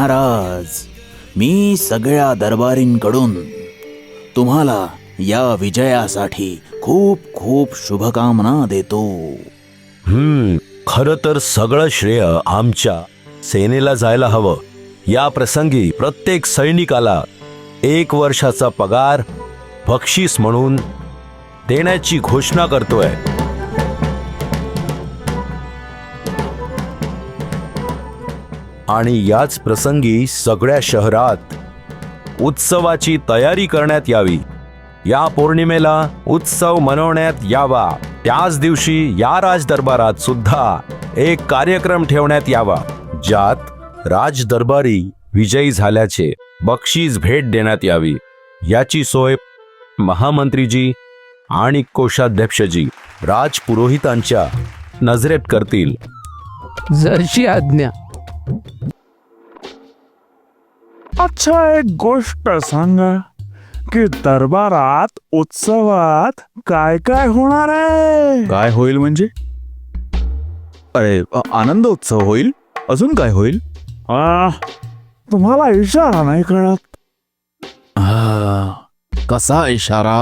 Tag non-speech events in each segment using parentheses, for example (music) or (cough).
महाराज मी सगळ्या दरबारींकडून तुम्हाला या विजयासाठी खूप खूप शुभकामना देतो. हम्म खरं तर सगळं श्रेय आमच्या सेनेला जायला हवं. या प्रसंगी प्रत्येक सैनिकाला एक वर्षाचा पगार बक्षीस म्हणून देण्याची घोषणा करतोय. आणि याच प्रसंगी सगळ्या शहरात उत्सवाची तयारी करण्यात यावी. या पौर्णिमेला उत्सव मनवण्यात यावा. त्याच दिवशी या राज दरबारात सुद्धा एक कार्यक्रम ठेवण्यात यावा ज्यात राज दरबारी विजयी झाल्याचे बक्षीस भेट देण्यात यावी. याची सोय महामंत्रीजी आणि कोषाध्यक्षजी राजपुरोहितांच्या नजरेत करतील. जरशी आज्ञा. अच्छा एक गोष्ट सांगा की दरबारात उत्सवात काय काय होणार आहे? काय होईल म्हणजे? अरे अ- आनंद उत्सव होईल? अजून काय होईल? आ, तुम्हाला इशारा नाही कळत? कसा इशारा?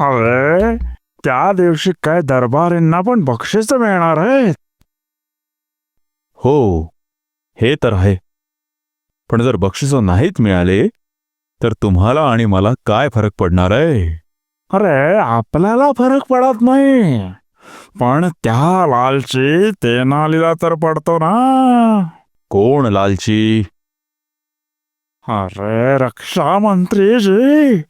अरे त्या दिवशी काय दरबारींना पण बक्षीस मिळणार आहे हो. हे तर आहे. पण जर बक्षीस नाहीत मिळाले तर तुम्हाला आणि मला काय फरक पडणार आहे? अरे आपल्याला फरक पडत नाही. पण त्या लालची तेनालीला तर पडतो ना. कोण लालची? अरे रक्षा मंत्रीजी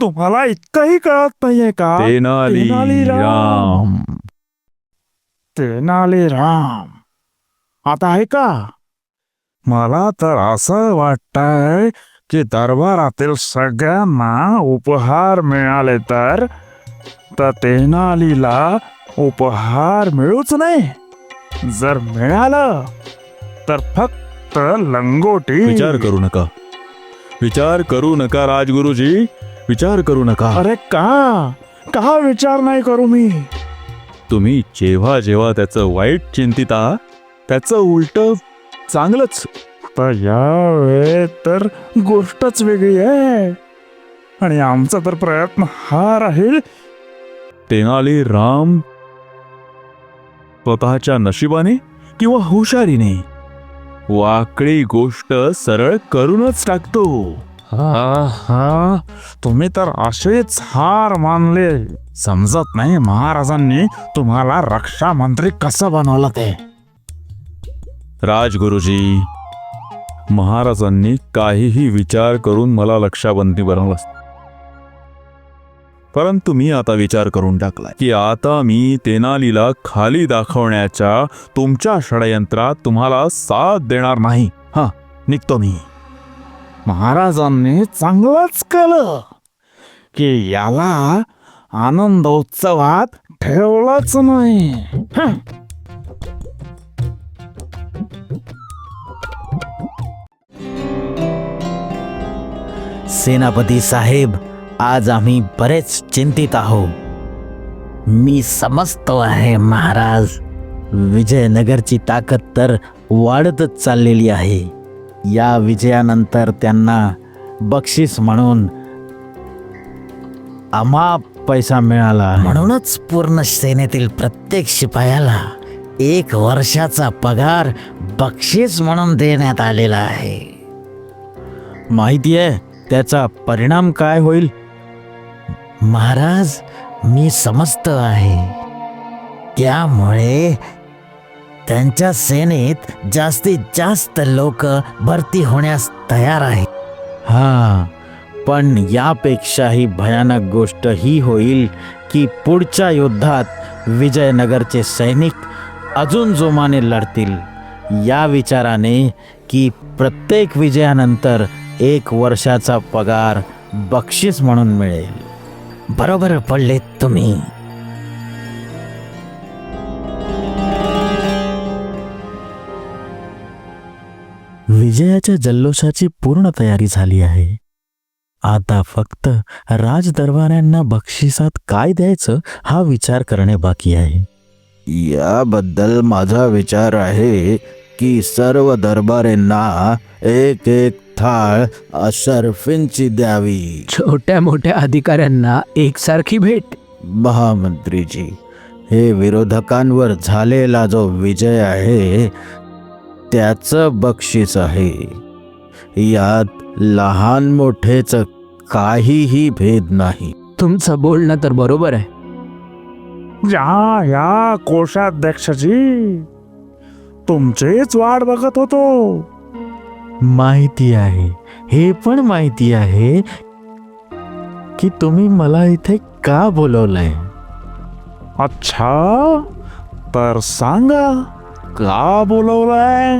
तुम्हाला इतकंही कळत नाहीये का? तेनालीराम. तेनालीराम. आता आहे का मला तर असं वाटतंय की दरबारातील सगळ्यांना उपहार मिळाले तर तेनालीला उपहार मिळूच नाही. जर मिळालं तर फक्त लंगोटी. विचार करू नका. विचार करू नका राजगुरुजी. विचार करू नका. अरे का? का विचार नाही करू मी? तुम्ही जेव्हा जेव्हा त्याचं वाईट चिंतिता त्याचं उलट चांगलंच. तर यावेळी तर गोष्टच वेगळी आहे. आणि आमचा तर प्रयत्न हा राहील. तेनाली राम स्वतःच्या नशिबाने किंवा हुशारीने वाकडी गोष्ट सरळ करूनच टाकतो. हा हा. तुम्ही तर असेच हार मानले. समजत नाही महाराजांनी तुम्हाला रक्षा मंत्री कसं बनवलं ते. राजगुरुजी महाराजांनी काहीही विचार करून मला लक्षाबंदी बनवलं असतं. परंतु मी आता विचार करून टाकलाय की आता मी तेनालीला खाली दाखवण्याच्या तुमच्या षडयंत्रात तुम्हाला साथ देणार नाही. हा निघतो मी. महाराजांनी चांगलंच केलं की याला आनंद उत्सवात ठेवलंच नाही. सेनापती साहेब आज आम्ही बरेच चिंतित आहोत. मी समजतो आहे महाराज. विजयनगरची ताकद तर वाढतच चाललेली आहे. या विजयानंतर त्यांना बक्षीस म्हणून अमाप पैसा मिळाला म्हणूनच पूर्ण सेनेतील प्रत्येक शिपायाला एक वर्षाचा पगार बक्षीस म्हणून देण्यात आलेला आहे. माहिती आहे त्याचा परिणाम काय होईल? महाराज मी समजत आहे. त्यामुळे त्यांच्या सेनेत जास्तीत जास्त लोक भरती होण्यास तयार आहेत. हा पण यापेक्षाही भयानक गोष्ट ही होईल की पुढच्या युद्धात विजयनगरचे सैनिक अजून जोमाने लढतील. या विचाराने की प्रत्येक विजयानंतर एक वर्षाचा पगार बक्षीस म्हणून मिळेल. बरोबर पडलेत तुम्ही. विजयाच्या जल्लोषाची पूर्ण तयारी झाली आहे. आता फक्त राजदरबाऱ्यांना बक्षिसात काय द्यायचं हा विचार करणे बाकी आहे. याबद्दल माझा विचार आहे की सर्व दरबारेंना एक एक थाळ अशर्फींची द्यावी. छोट्या मोठ्या अधिकाऱ्यांना एकसारखी भेट. महामंत्रीजी हे विरोधकांवर झालेला जो विजय आहे त्याचं बक्षीस आहे. यात लहान मोठेच काहीही भेद नाही. तुमचं बोलणं तर बरोबर आहे. या या कोषाध्यक्षजी. तुमचीच वाट बघत होतो. माहिती आहे. हे पण माहिती आहे की तुम्ही मला इथे का बोलवलंय? अच्छा तर सांगा का बोलवलंय?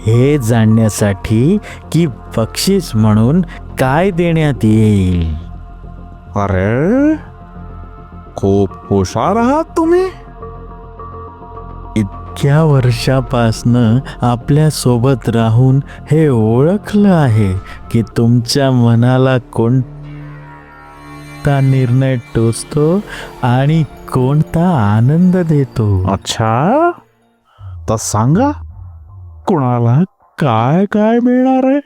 हे जाणण्यासाठी की बक्षीस म्हणून काय देण्यात येईल? अरे खूप हुशार आहात तुम्ही. इतक्या वर्षापासनं आपल्यासोबत राहून हे ओळखलं आहे की तुमच्या मनाला कोणता निर्णय टोचतो आणि कोणता आनंद देतो? अच्छा तर सांगा कुणाला काय काय मिळणार आहे?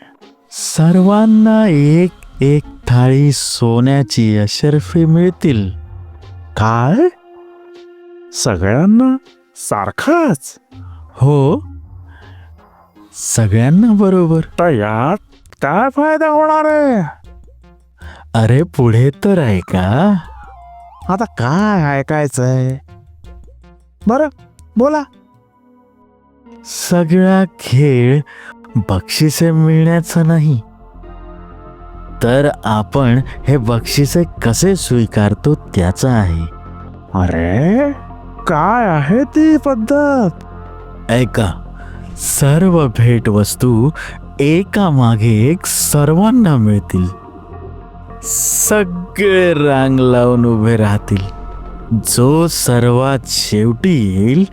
सर्वांना एक एक थाळी सोन्याची अशर्फी मिळतील. काय? सगळ्यांना? सारखाच. हो? सगळ्यांना बरोबर. तर यात काय फायदा होणार आहे? अरे पुढे तर आहे का? आता काय ऐकायचंय? बर बोला. सगळा खेळ बक्षिसे मिळण्याचा नाही. तर आपण हे बक्षिसे कसे स्वीकारतो त्याचा आहे. अरे? काय आहे ती पद्धत? ऐका सर्व भेटवस्तू एका मागे एक सर्वांना मिळतील. सगळे रांग लावून उभे राहतील. जो सर्वात शेवटी येईल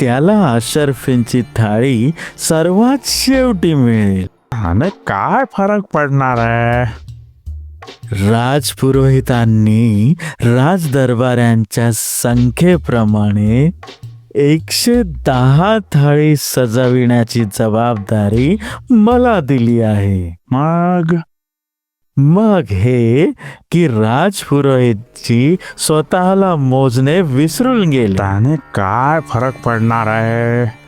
त्याला अशर्फींची थाळी सर्वात शेवटी मिळेल. आणि काय फरक पडणार आहे? राजपुरोहितांनी राजदरबाऱ्यांच्या संख्येप्रमाणे एकशे दहा थाळी सजविण्याची जबाबदारी मला दिली आहे. मग? मग हे की राजपुरोहितची स्वतःला मोजणे विसरून गेले. त्याने काय फरक पडणार आहे?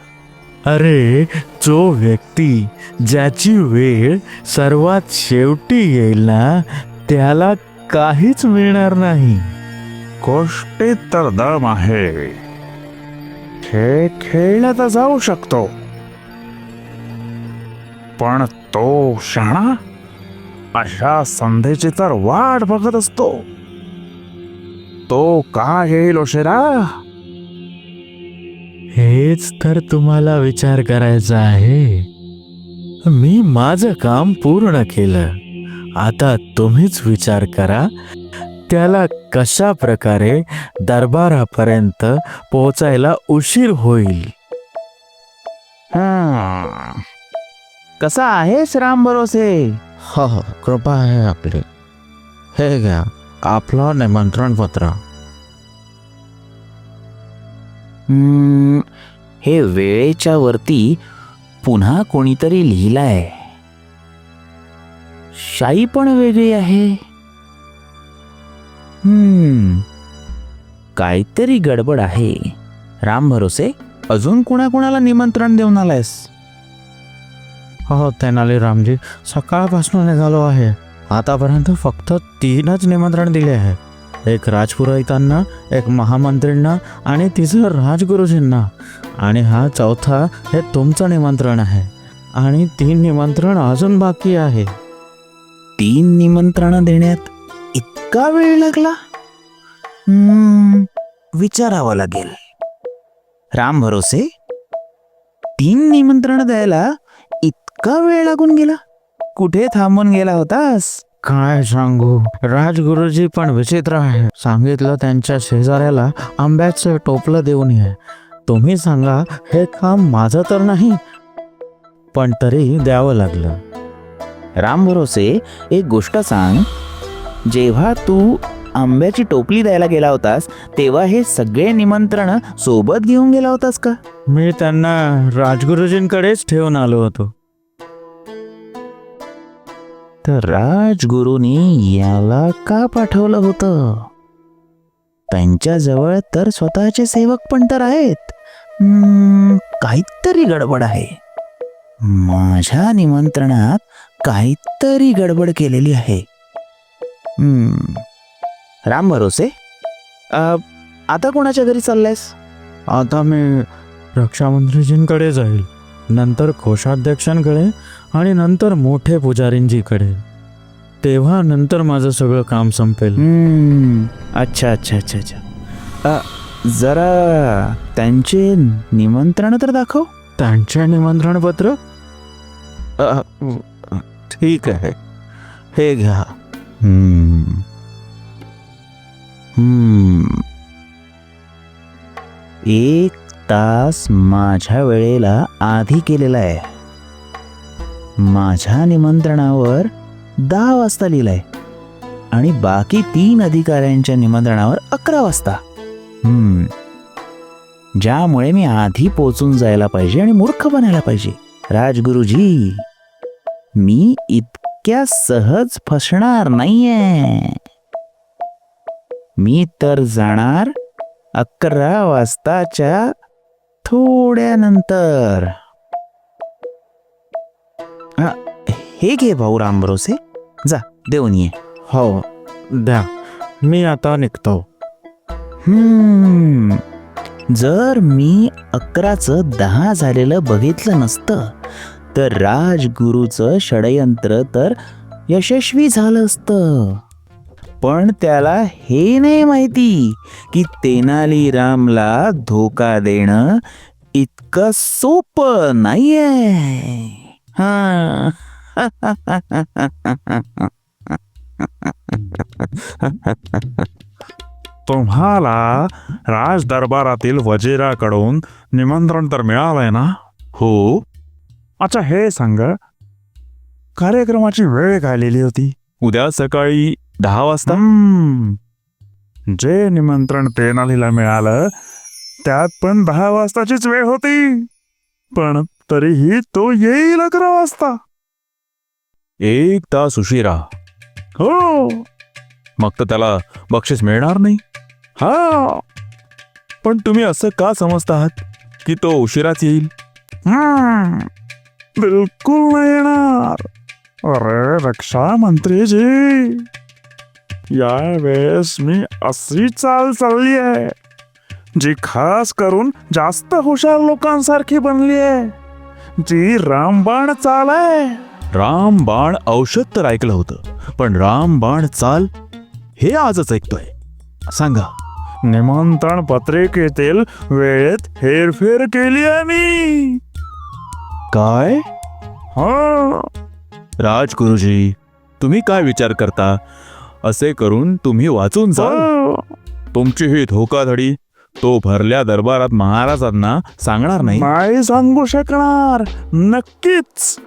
अरे जो व्यक्ती ज्याची वेळ सर्वात शेवटी येईल ना त्याला काहीच मिळणार नाही. गोष्टीत तर दम आहे. खेळ खेळला तर जाऊ शकतो. पण तो शाणा अशा संधीची तर वाट बघत असतो. तो का येईल उशिरा? हेच तर तुम्हाला विचार करायचा आहे. मी माझं काम पूर्ण केलं. आता तुम्हीच विचार करा त्याला कशा प्रकारे दरबारापर्यंत पोहोचायला उशीर होईल? कसा आहेस राम भरोसे? हो हो कृपा आहे आपली. हे घ्या आपलं निमंत्रण पत्र हम्म, हे वेळेच्या वरती पुन्हा कोणीतरी लिहिलंय. शाई पण वेगळी आहे. हम्म. काहीतरी गडबड आहे. राम भरोसे? अजून कुणाकुणाला निमंत्रण देऊन आलायस? हो, हो तेनाली रामजी सकाळपासून निघालो आहे. आतापर्यंत फक्त तीनच निमंत्रण दिले आहे. एक राजपुरोहितांना एक महामंत्रींना आणि तिसरं राजगुरुजींना. आणि हा चौथा हे तुमचं निमंत्रण आहे. आणि तीन निमंत्रण अजून बाकी आहे. तीन निमंत्रण देण्यात इतका वेळ लागला? विचारावं लागेल. राम भरोसे? तीन निमंत्रण द्यायला इतका वेळ लागून गेला? कुठे थांबून गेला होतास? काय सांगू? राजगुरुजी पण विचित्र आहे. सांगितलं त्यांच्या शेजाऱ्याला आंब्याचं टोपलं देऊन ये. तुम्ही सांगा हे काम माझं तर नाही पण तरी द्यावं लागलं. राम भरोसे एक गोष्ट सांग. जेव्हा तू आंब्याची टोपली द्यायला गेला होतास तेव्हा हे सगळे निमंत्रण सोबत घेऊन गेला होतास का? मी त्यांना राजगुरुजींकडेच ठेवून आलो होतो. तर राजगुरूंनी याला का पाठवलं होतं? त्यांच्याजवळ तर स्वतःचे सेवक पण तर आहेत. काहीतरी गडबड आहे. माझ्या निमंत्रणात काहीतरी गडबड केलेली आहे. राम भरोसे? आता कोणाच्या घरी चाललायस? आता मी रक्षामंत्रीजींकडे जाईल नंतर कोषाध्यक्षांकडे आणि नंतर मोठे पुजारींजीकडे. तेव्हा नंतर माझं सगळं काम संपेल. अच्छा अच्छा अच्छा अच्छा. जरा त्यांचे निमंत्रण तर दाखव. त्यांचे निमंत्रण पत्र ठीक आहे हे घ्या हम्म. हम्म. एक तास माझ्या वेळेला आधी केलेला आहे माझ्या निमंत्रणावर दहा वाजता लिहिलंय आणि बाकी तीन अधिकाऱ्यांच्या निमंत्रणावर अकरा वाजता हम्म. ज्यामुळे मी आधी पोचून जायला पाहिजे आणि मूर्ख बनायला पाहिजे राजगुरुजी मी इतक्या सहज फसणार नाहीये. मी तर जाणार अकरा वाजताच्या थोड्यानंतर. हा, हे घे भाऊ राम भरोसे जा देऊन ये. हो द्या. मी आता निघतो. हम्म. जर मी अकराचं दहा झालेलं बघितलं नसतं तर राजगुरूचं षडयंत्र तर यशस्वी झालं असतं. पण त्याला हे नाही माहिती की तेनाली रामला धोका देणं इतकं सोपं नाहीये. हा. तुम्हाला राज दरबारातील वजिराकडून निमंत्रण तर मिळालंय ना? हो. अच्छा हे सांग. कार्यक्रमाची वेळ काय लिहिली होती. उद्या सकाळी दहा वाजता. जे निमंत्रण तेनालीला मिळालं त्यात पण दहा वाजताचीच वेळ होती. पण तरीही तो येईल अकरा वाजता. एक तास उशिरा. हो. मग तर त्याला बक्षीस मिळणार नाही. हा. पण तुम्ही असं का समजता आहात की तो उशिराच येईल. बिलकुल नाही येणार. अरे रक्षा मंत्रीजी यावेळेस मी अशी चाल चालली आहे जी खास करून जास्त हुशार लोकांसारखी बनली आहे जी रामबाण चाल आहे. रामबाण औषध तर ऐकलं होतं पण रामबाण चाल हे आजच ऐकतोय. सांगा. निमंत्रण पत्रिकेतील वेळेत हेरफेर केली आहे मी. काय? हा. राजगुरुजी तुम्ही काय विचार करता? असे करून तुम्ही वाचून जा. तुमची ही धोकाधडी तो भरल्या दरबारात महाराजांना सांगणार नाही. नाही सांगू शकणार. नक्कीच.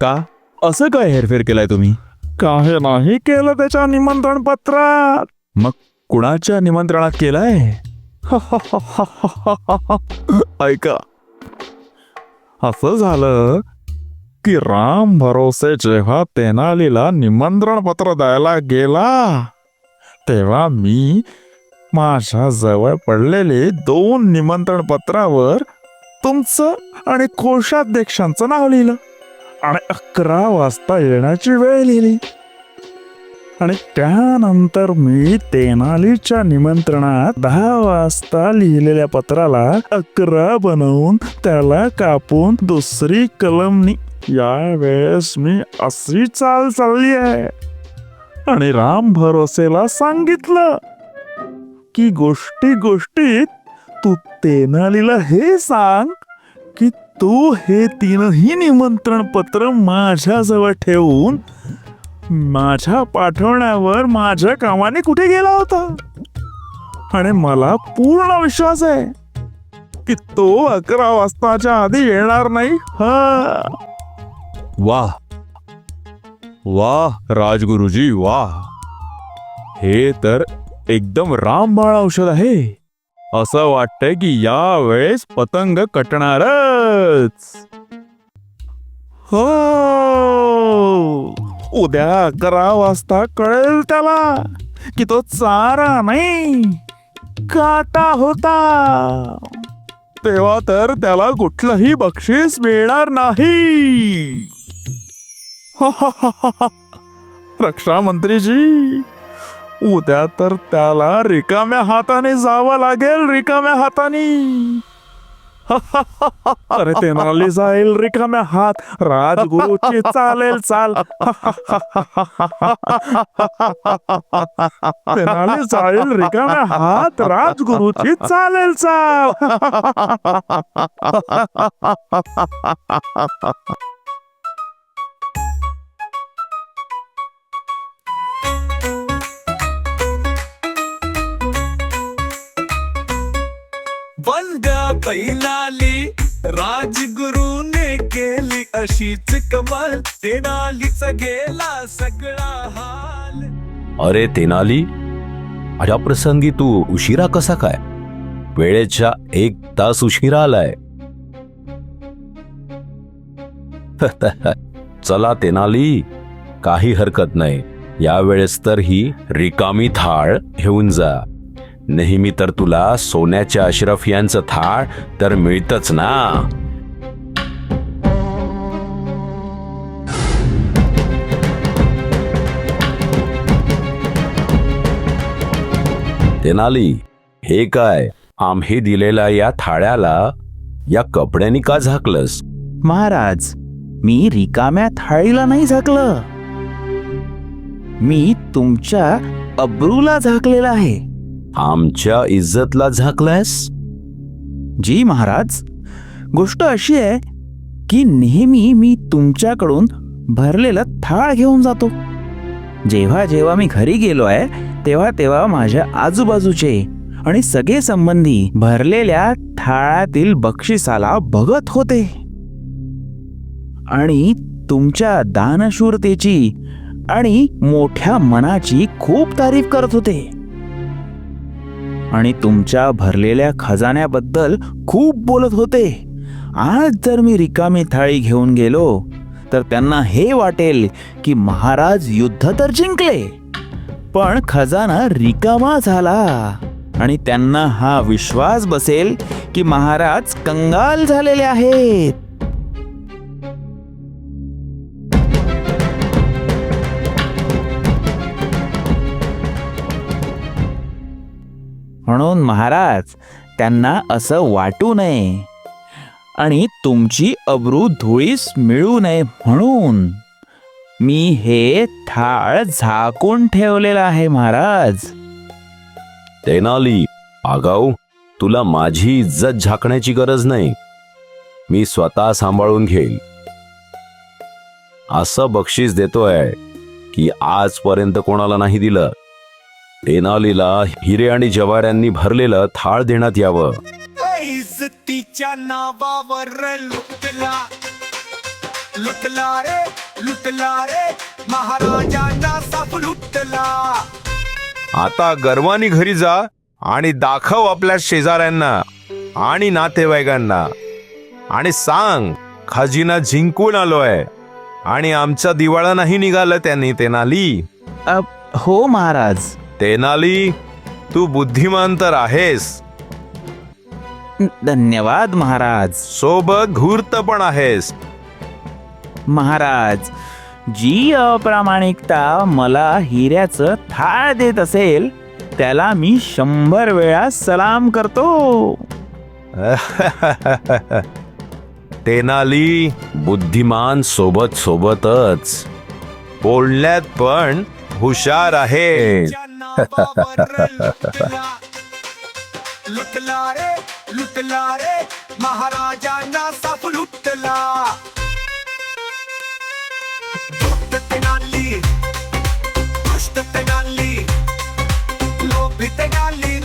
का? असं काय हेरफेर केलाय तुम्ही? काही नाही केलं त्याच्या निमंत्रण पत्रात कुणाच्या निमंत्रणात केलाय? (laughs) ऐका असं झालं की राम भरोसे जेव्हा तेनालीला निमंत्रण पत्र द्यायला गेला तेव्हा मी माझ्या जवळ पडलेले दोन निमंत्रण पत्रावर तुमचं आणि कोषाध्यक्षांचं नाव लिहिलं आणि अकरा वाजता येण्याची वेळ लिहिली. आणि त्यानंतर मी तेनालीच्या निमंत्रणात दहा वाजता लिहिलेल्या पत्राला अकरा बनवून त्याला कापून दुसरी कलमनी यावेळेस मी अशी चाल चालली आहे. आणि राम भरोसेला सांगितलं की गोष्टी गोष्टीत तू तेनालीला हे सांग की तू हे तीनही निमंत्रण पत्र माझ्याजवळ ठेवून माझ्या पाठवण्यावर माझ्या कामाने कुठे गेला होता? आणि मला पूर्ण विश्वास आहे की तो अकरा वाजताच्या आधी येणार नाही. हा. वाह. वाह राजगुरुजी वाह. हे तर एकदम रामबाळ औषध आहे. असं वाटतंय की या वेळेस पतंग कटणारच. हो. उद्या अकरा वाजता कळेल त्याला की तो चारा नाही काटा होता. तेव्हा तर त्याला कुठलंही बक्षीस मिळणार नाही. रक्षा मंत्रीजी उद्या तर त्याला रिकाम्या हाताने जावं लागेल रिकाम्या हाताने. (laughs) अरे तेनाली जाईल रिकाम्या हात? राजगुरुची चालेल चाल. (laughs) तेनाली जाईल रिकाम्या हात? राजगुरुची चालेल चाल. (laughs) बैलाली राजगुरूने केली अशीच कमाल. तेनालीच गेला सगळा हाल. अरे तेनाली अशा प्रसंगी तू उशिरा कसा काय? वेळेच्या एक तास उशिरा आलाय. (laughs) चला तेनाली काही हरकत नाही. यावेळेस तर ही रिकामी थाळ घेऊन जा. नेहमी तर तुला सोन्याच्या अशरफ यांचं थाळ तर मिळतच ना. तेनाली हे काय? आम्ही दिलेल्या या थाळ्याला या कपड्यांनी का झाकलंस? महाराज मी रिकाम्या थाळीला नाही झाकलं. मी तुमच्या अब्रूला झाकलेलं आहे. आमच्या इज्जतला झाकलायस? जी महाराज गोष्ट अशी आहे की नेहमी मी तुमच्याकडून भरलेलं थाळ घेऊन जातो. जेव्हा जेव्हा मी घरी गेलो आहे तेव्हा तेव्हा माझ्या आजूबाजूचे आणि सगळे संबंधी भरलेल्या थाळातील बक्षिसाला बघत होते. आणि तुमच्या दानशूरतेची आणि मोठ्या मनाची खूप तारीफ करत होते. आणि तुमच्या भरलेल्या खजान्याबद्दल खूप बोलत होते. आज जर मी रिकामी थाळी घेऊन गेलो तर त्यांना हे वाटेल की महाराज युद्ध तर जिंकले पण खजाना रिकामा झाला आणि त्यांना हा विश्वास बसेल की महाराज कंगाल झालेले आहेत. म्हणून महाराज त्यांना असं वाटू नये. आणि तुमची अब्रू धुळीस मिळू नये म्हणून. मी हे थाळ झाकून ठेवलेलं आहे महाराज. तेनाली आगाऊ तुला माझी इज्जत झाकण्याची गरज नाही. मी स्वतः सांभाळून घेईल. असं बक्षीस देतोय की आजपर्यंत कोणाला नाही दिलं. तेनालीला हिरे आणि जवाऱ्यांनी भरलेलं थाळ देण्यात यावं. इज्जतीच्या नावावर लुटला. लुटला रे लुटला रे महाराजांना साप लुटला. आता गर्वानी घरी जा आणि दाखव आपल्या शेजाऱ्यांना आणि नातेवाईकांना. आणि सांग खजिना जिंकून आलोय आणि आमचा दिवाळा नाही निघालं त्यांनी तेनाली अ, हो महाराज. तेनाली तू बुद्धिमान तर आहेस. धन्यवाद महाराज. सोबत घूर्त पण आहेस. महाराज जी अप्रामाणिकता मला हिऱ्याचं थाळ देत असेल त्याला मी शंभर वेळा सलाम करतो. (laughs) तेनाली बुद्धिमान सोबत सोबतच. बोलण्यात पण हुशार आहे च्या नावावर लुटला लुटला रे लुटला रे महाराजांना साप लुटला. दुष्ट तेनाली दुष्ट तेनाली लोभी तेनाली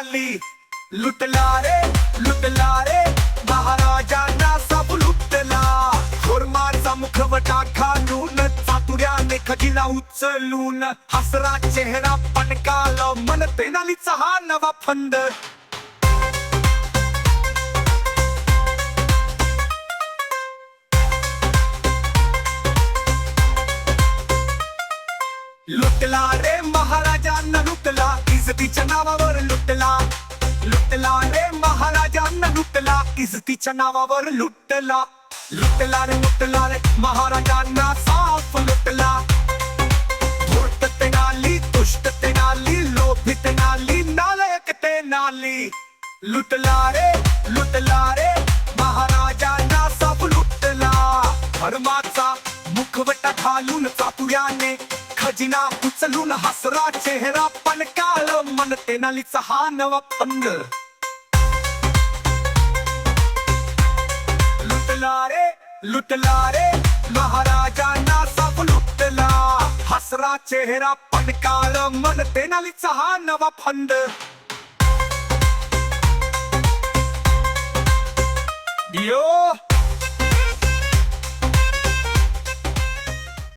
तेनाली लुटला रे लुटला रे महाराजांना सब लुटला. खुरमाचा मुखवटा घालून चातुर्याने खजिना उचलून हसरा चेहरा पणकाल मन तेनालीचा हा नवा फंद. लुटला रे महाराजांना लुटला. इज्जतीच्या नावावर लुटला लुटला रे महाराजांना लुटला इज्जतीच्या नावावर लुटला लुटला रे लुटला रे महाराजांना साफ लुटला धूर्त तेनाली दुष्ट तेनाली लोभी तेनाली नालायक तेनाली लुटला रे लुटला रे महाराजांना सब लुटला धर्माचा मुखवटा घालून चातुर्याने खजिना उचलून हसरा चेहरा पण काळ मन तेनालीचा हा नवा पंग लुटला रे लुटला रे महाराजांना सब लुटला. हसरा चेहरा पण काळ मन तेनालीचा हा नवा फंद यो